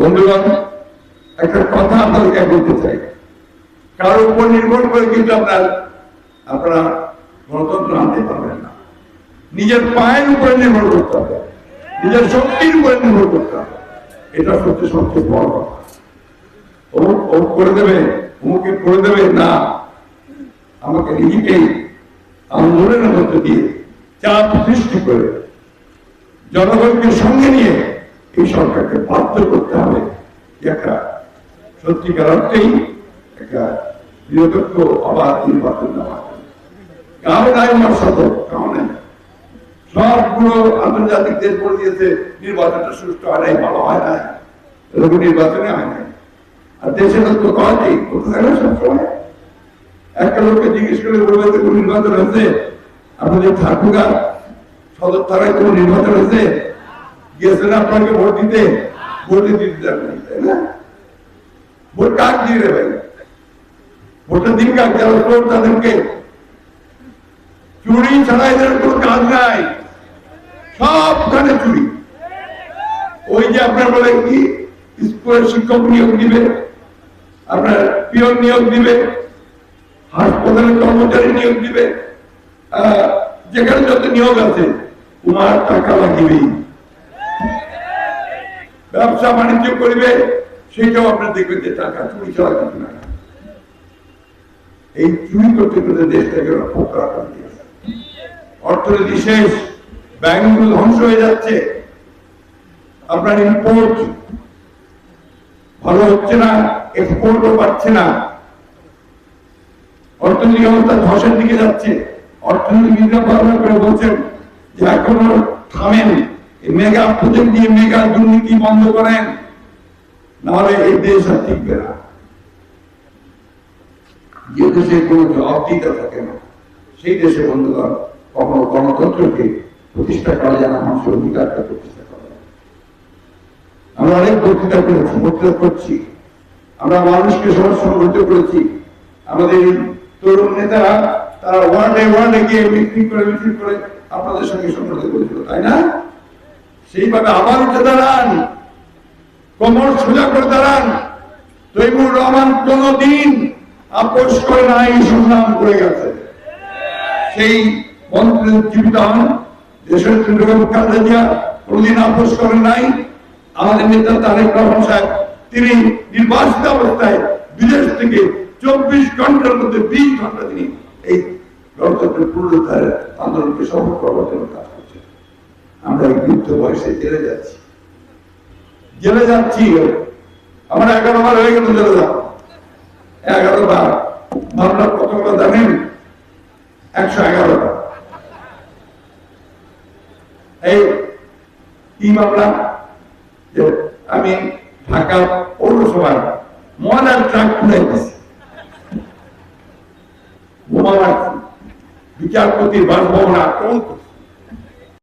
বন্ধুগণ, একটা কথা আপনাদেরকে বলতে চাই। কারোর উপর নির্ভর করে কিন্তু আপনার, আপনারা গণতন্ত্র আনতে পারবেন না। নিজের পায়ের উপরে নির্ভর করতে হবে। নিজের শক্তির উপরে নির্ভর করতে হবে। এটা সত্যি সবচেয়ে বড় কথা। অমুক অমুক করে দেবে, অমুকে করে দেবে, না। আমাকে নিজেকেই আন্দোলনের মধ্যে দিয়ে চাপ সৃষ্টি করে জনগণকে সঙ্গে নিয়ে এই সরকারকে বাধ্য করতে হবে একটা সত্যিকার অর্থেই একটা নিরপেক্ষ অবাধ নির্বাচন নেওয়া কারও নাই আমার শত কারও সবগুলো আন্তর্জাতিক দেশ বলে দিয়েছে, নির্বাচনটা সুষ্ঠু হয় নাই, ভালো হয় নাই। এরকম নির্বাচনে হয় নাই। আর দেশের তো কয় কি? করতে থাকে সবসময় একটা লোককে জিজ্ঞেস করে বলবে যে, কোন নির্বাচন হয়েছে? আপনাদের ঠাকুরা সদর থানায় কোন নির্বাচন হয়েছে? গিয়েছেন আপনাকে ভোট দিতে? ভোট দিতে নাই, তাই না? ভোট কাক দিয়ে দেবেন? ভোটের দিন কাক যারা তাদেরকে? চুরি ছাড়া এদের কোনো কাজ নাই। সবখানে চুরি। ওই যে আপনার বলে কি? স্কুলের শিক্ষক নিয়োগ দিবে আপনার পিয়ন নিয়োগ দিবে হাসপাতালের কর্মচারী নিয়োগ দিবে যেখানে যত নিয়োগ আছে তোমার টাকা লাগিবেই। ব্যবসা বাণিজ্য করবে, সেইটাও আপনার দেখবেন যে টাকা চুরি ছাড়া কিছু না এই চুরি করতে করতে দেশটাকে অর্থনীতি শেষ, ব্যাংকগুলো ধ্বংস হয়ে যাচ্ছে। আপনার ইম্পোর্ট ভালো হচ্ছে না এক্সপোর্টও পাচ্ছে না। অর্থনৈতিক অবস্থা ধসের দিকে যাচ্ছে। অর্থনীতিবিদরা বারবার করে বলছেন যে এখনও থামেন। মেগা প্রজেক্ট দিয়ে মেগা দুর্নীতি বন্ধ করেন, নাহলে এই দেশ আর টিকবে না। যে দেশে কোনো জবাবদিহিতা থাকে না, সেই দেশে বন্ধুগণ, কখনো গণতন্ত্রকে প্রতিষ্ঠা করা যায় না, মানুষের অধিকারটা প্রতিষ্ঠা করা যায় আমরা অনেক বক্তৃতা করেছি, বক্তৃতা করছি। আমরা মানুষকে সবার সংগঠিত করেছি। আমাদের তরুণ নেতারা, তারা ওয়ার্ডে ওয়ার্ডে গিয়ে মিটিং করে মিটিং করে আপনাদের সঙ্গে সংগঠিত করেছিল, তাই না? সেইভাবে আবার উঠে দাঁড়ান। কোমর সোজা করে দাঁড়ান। তৈমুর রহমান কোনদিন আপোষ করে নাই সংগ্রাম করে গেছে। সেই মন্ত্রী হন। দেশের কোনদিন আপোষ করেন নাই। আমাদের নেতা তারেক রহমান সাহেব, তিনি নির্বাচিত অবস্থায় বিদেশ থেকে চব্বিশ ঘণ্টার মধ্যে বিশ ঘণ্টা তিনি এই গণতন্ত্রের আন্দোলনকে সফল করবার জন্য কাজ আমরা এই বৃদ্ধ বয়সে জেলে যাচ্ছি। জেলে যাচ্ছি। আমার এগারো বার হয়ে গেল জেলে যাওয়া। এগারো বার। মামলা কতগুলো জানেন? একশো এগারোটা এই কি মামলা? যে আমি ঢাকা পৌরসভার ময়লার ট্রাক খুলে দিয়েছি। বোমা মারছি। বিচারপতির বাসভবন আক্রমণ করছি।